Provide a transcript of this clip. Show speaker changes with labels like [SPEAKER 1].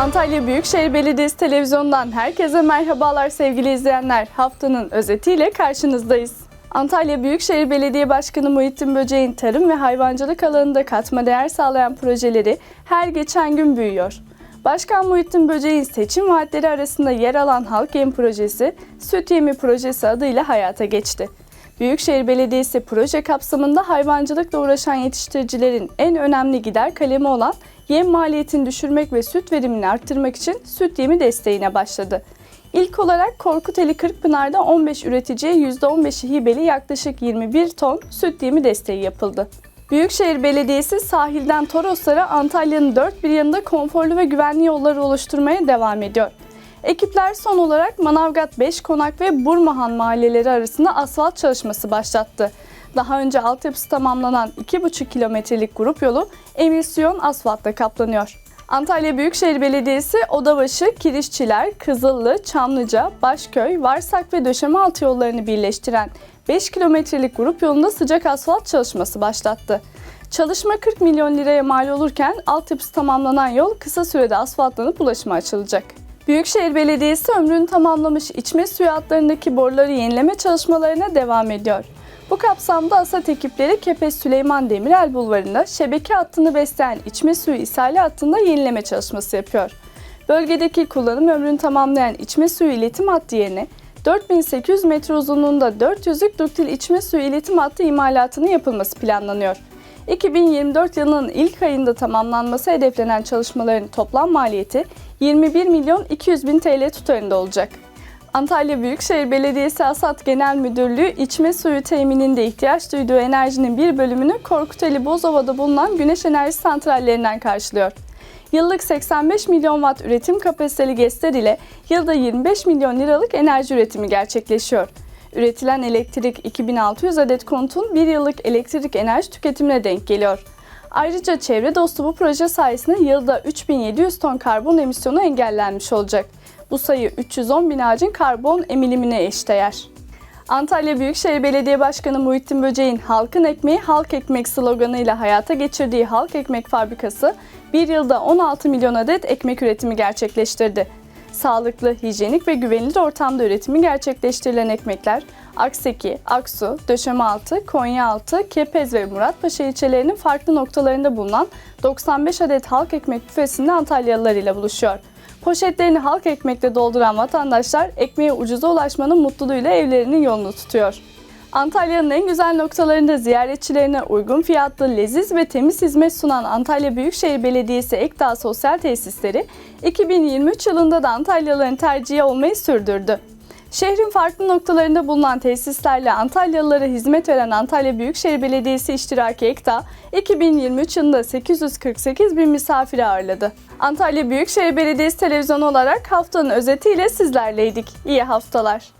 [SPEAKER 1] Antalya Büyükşehir Belediyesi televizyondan herkese merhabalar sevgili izleyenler. Haftanın özetiyle karşınızdayız. Antalya Büyükşehir Belediye Başkanı Muhittin Böceğin tarım ve hayvancılık alanında katma değer sağlayan projeleri her geçen gün büyüyor. Başkan Muhittin Böceğin seçim vaatleri arasında yer alan Halk Yem Projesi, Süt Yemi Projesi adıyla hayata geçti. Büyükşehir Belediyesi proje kapsamında hayvancılıkla uğraşan yetiştiricilerin en önemli gider kalemi olan yem maliyetini düşürmek ve süt verimini arttırmak için süt yemi desteğine başladı. İlk olarak Korkuteli Kırkpınar'da 15 üreticiye %15'i hibeli yaklaşık 21 ton süt yemi desteği yapıldı. Büyükşehir Belediyesi sahilden Toroslara Antalya'nın dört bir yanında konforlu ve güvenli yolları oluşturmaya devam ediyor. Ekipler son olarak Manavgat 5 Konak ve Burmahan mahalleleri arasında asfalt çalışması başlattı. Daha önce altyapısı tamamlanan 2,5 kilometrelik grup yolu emisyon asfaltla kaplanıyor. Antalya Büyükşehir Belediyesi Odabaşı, Kirişçiler, Kızıllı, Çamlıca, Başköy, Varsak ve Döşemealtı yollarını birleştiren 5 kilometrelik grup yolunda sıcak asfalt çalışması başlattı. Çalışma 40 milyon liraya mal olurken altyapısı tamamlanan yol kısa sürede asfaltlanıp ulaşıma açılacak. Büyükşehir Belediyesi ömrünü tamamlamış içme suyu hatlarındaki boruları yenileme çalışmalarına devam ediyor. Bu kapsamda ASAT ekipleri Kepez Süleyman Demirel Bulvarı'nda şebeke hattını besleyen içme suyu ishali hattında yenileme çalışması yapıyor. Bölgedeki kullanım ömrünü tamamlayan içme suyu iletim hattı yerine 4800 metre uzunluğunda 400'lük duktil içme suyu iletim hattı imalatının yapılması planlanıyor. 2024 yılının ilk ayında tamamlanması hedeflenen çalışmaların toplam maliyeti 21 milyon 200 bin TL tutarında olacak. Antalya Büyükşehir Belediyesi Asat Genel Müdürlüğü içme suyu temininde ihtiyaç duyduğu enerjinin bir bölümünü Korkuteli Bozova'da bulunan güneş enerji santrallerinden karşılıyor. Yıllık 85 milyon watt üretim kapasiteli GES'ler ile yılda 25 milyon liralık enerji üretimi gerçekleşiyor. Üretilen elektrik 2600 adet konutun bir yıllık elektrik enerji tüketimine denk geliyor. Ayrıca çevre dostu bu proje sayesinde yılda 3700 ton karbon emisyonu engellenmiş olacak. Bu sayı 310 bin ağacın karbon emilimine eşdeğer. Antalya Büyükşehir Belediye Başkanı Muhittin Böceğin halkın ekmeği halk ekmek sloganıyla hayata geçirdiği halk ekmek fabrikası bir yılda 16 milyon adet ekmek üretimi gerçekleştirdi. Sağlıklı, hijyenik ve güvenilir ortamda üretimi gerçekleştirilen ekmekler Akseki, Aksu, Döşemealtı, Konyaaltı, Kepez ve Muratpaşa ilçelerinin farklı noktalarında bulunan 95 adet halk ekmek büfesinde Antalyalılar ile buluşuyor. Poşetlerini halk ekmekle dolduran vatandaşlar ekmeğe ucuza ulaşmanın mutluluğuyla evlerinin yolunu tutuyor. Antalya'nın en güzel noktalarında ziyaretçilerine uygun fiyatlı, leziz ve temiz hizmet sunan Antalya Büyükşehir Belediyesi Ekdağ Sosyal Tesisleri 2023 yılında da Antalyalıların tercihi olmayı sürdürdü. Şehrin farklı noktalarında bulunan tesislerle Antalyalılara hizmet veren Antalya Büyükşehir Belediyesi İştiraki Ekta, 2023 yılında 848 bin misafiri ağırladı. Antalya Büyükşehir Belediyesi televizyonu olarak haftanın özetiyle sizlerleydik. İyi haftalar.